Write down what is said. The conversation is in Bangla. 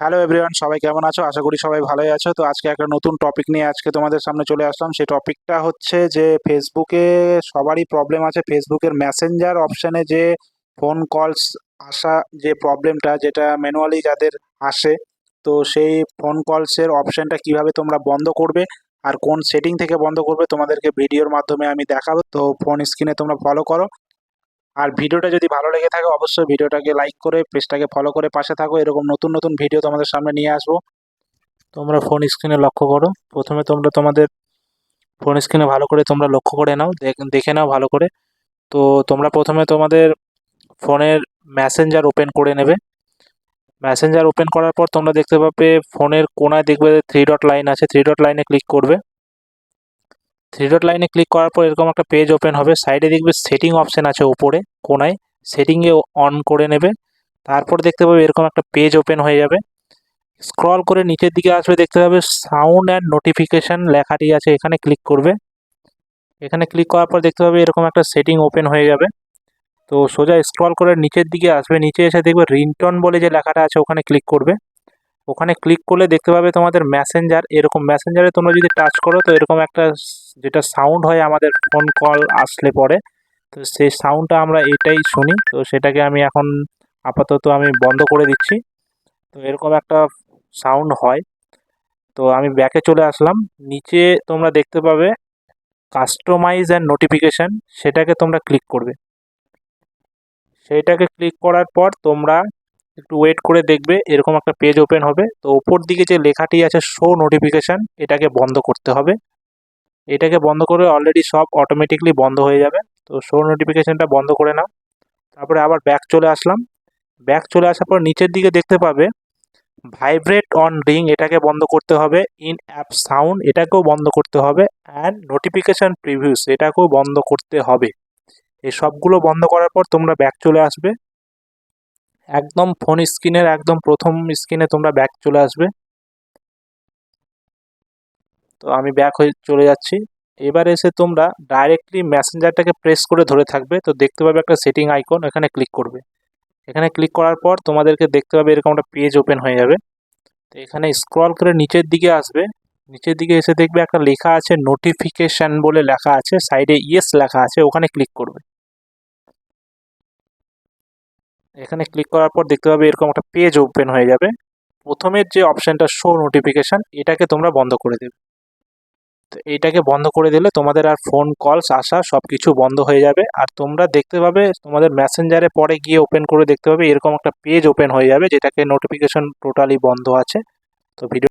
হ্যালো এভরিওয়ান সবাই কেমন আছো? আশা করি সবাই ভালোই আছো। তো আজকে একটা নতুন টপিক নিয়ে আজকে তোমাদের সামনে চলে আসলাম। সেই টপিকটা হচ্ছে যে ফেসবুকে সবারই প্রবলেম আছে। ফেসবুকের মেসেঞ্জার অপশানে যে ফোন কলস আসা যে প্রবলেমটা যেটা ম্যানুয়ালি যাদের আসে, তো সেই ফোন কলসের অপশানটা কীভাবে তোমরা বন্ধ করবে আর কোন সেটিং থেকে বন্ধ করবে, তোমাদেরকে ভিডিওর মাধ্যমে আমি দেখাবো। তো ফোন স্ক্রিনে তোমরা ফলো করো। আর ভিডিওটা যদি ভালো লেগে থাকে, অবশ্যই ভিডিওটাকে লাইক করে পেজটাকে ফলো করে পাশে থাকো। এরকম নতুন নতুন ভিডিও তোমাদের সামনে নিয়ে আসব। তোমরা ফোন স্ক্রিনে লক্ষ্য করো। প্রথমে তোমরা তোমাদের ফোন স্ক্রিনে ভালো করে তোমরা লক্ষ্য করে নাও, দেখ- নাও ভালো করে। তো তোমরা প্রথমে তোমাদের ফোনের মেসেঞ্জার ওপেন করে নেবে। মেসেঞ্জার ওপেন করার পর তোমরা দেখতে পাবে ফোনের কোনায় দেখবে থ্রি ডট লাইন আছে। থ্রি ডট লাইনে ক্লিক করবে। থ্রি ডট লাইনে ক্লিক করার পর এরকম একটা পেজ ওপেন হবে। সাইডে দেখবে সেটিং অপশান আছে উপরে, কোনায়। সেটিংয়ে অন করে নেবে। তারপর দেখতে পাবে এরকম একটা পেজ ওপেন হয়ে যাবে। স্ক্রল করে নিচের দিকে আসবে, দেখতে পাবে সাউন্ড অ্যান্ড নোটিফিকেশান লেখাটি আছে, এখানে ক্লিক করবে। এখানে ক্লিক করার পর দেখতে পাবে এরকম একটা সেটিং ওপেন হয়ে যাবে। তো সোজা স্ক্রল করে নিচের দিকে আসবে। নিচে এসে দেখবে রিংটন বলে যে লেখাটা আছে, ওখানে ক্লিক করবে। ওখানে ক্লিক করলে দেখতে পাবে তোমাদের মেসেঞ্জার এরকম মেসেঞ্জারে তোমরা যদি টাচ করো, তো এরকম একটা যেটা সাউন্ড হয় আমাদের ফোন কল আসলে পরে, তো সেই সাউন্ডটা আমরা এটাই শুনি। তো সেটাকে আমি এখন আপাতত আমি বন্ধ করে দিচ্ছি। তো এরকম একটা সাউন্ড হয়। তো আমি ব্যাকে চলে আসলাম। নিচে তোমরা দেখতে পাবে কাস্টমাইজ অ্যান্ড নোটিফিকেশান সেটাকে তোমরা ক্লিক করবে। সেইটাকে ক্লিক করার পর তোমরা একটু ওয়েট করে দেখবে, এরকম একটা পেজ ওপেন হবে। তো ওপর দিকে যে লেখাটি আছে শো নোটিফিকেশান এটাকে বন্ধ করতে হবে। এটাকে বন্ধ করে অলরেডি সব অটোমেটিকলি বন্ধ হয়ে যাবে। তো শো নোটিফিকেশানটা বন্ধ করে নাও। তারপরে আবার ব্যাক চলে আসলাম। ব্যাক চলে আসার পর নিচের দিকে দেখতে পাবে ভাইব্রেট অন রিং এটাকে বন্ধ করতে হবে ইন অ্যাপ সাউন্ড এটাকেও বন্ধ করতে হবে অ্যান্ড নোটিফিকেশান প্রিভিউস এটাকেও বন্ধ করতে হবে। এই সবগুলো বন্ধ করার পর তোমরা ব্যাক চলে আসবে। একদম ফোন স্ক্রিনের একদম প্রথম স্ক্রিনে তোমরা ব্যাক চলে আসবে। তো আমি ব্যাক হয়ে চলে যাচ্ছি। এবার এসে তোমরা ডাইরেক্টলি মেসেঞ্জারটাকে প্রেস করে ধরে থাকবে। তো দেখতে পাবে একটা সেটিং আইকন এখানে ক্লিক করবে। এখানে ক্লিক করার পর তোমাদেরকে দেখতে পাবে এরকম একটা পেজ ওপেন হয়ে যাবে। তো এখানে স্ক্রল করে নিচের দিকে আসবে। নিচের দিকে এসে দেখবে একটা লেখা আছে নোটিফিকেশান বলে লেখা আছে। সাইডে ইয়েস লেখা আছে, ওখানে ক্লিক করবে। এখানে ক্লিক করার পর দেখতে পাবে এরকম একটা পেজ ওপেন হয়ে যাবে। প্রথমের যে অপশানটা শো নোটিফিকেশান এটাকে তোমরা বন্ধ করে দেবে। তো এইটাকে বন্ধ করে দিলে তোমাদের আর ফোন কলস আসা সব কিছু বন্ধ হয়ে যাবে। আর তোমরা দেখতে পাবে তোমাদের ম্যাসেঞ্জারে পরে গিয়ে ওপেন করে দেখতে পাবে এরকম একটা পেজ ওপেন হয়ে যাবে, যেটাকে নোটিফিকেশান টোটালি বন্ধ আছে। তো ভিডিও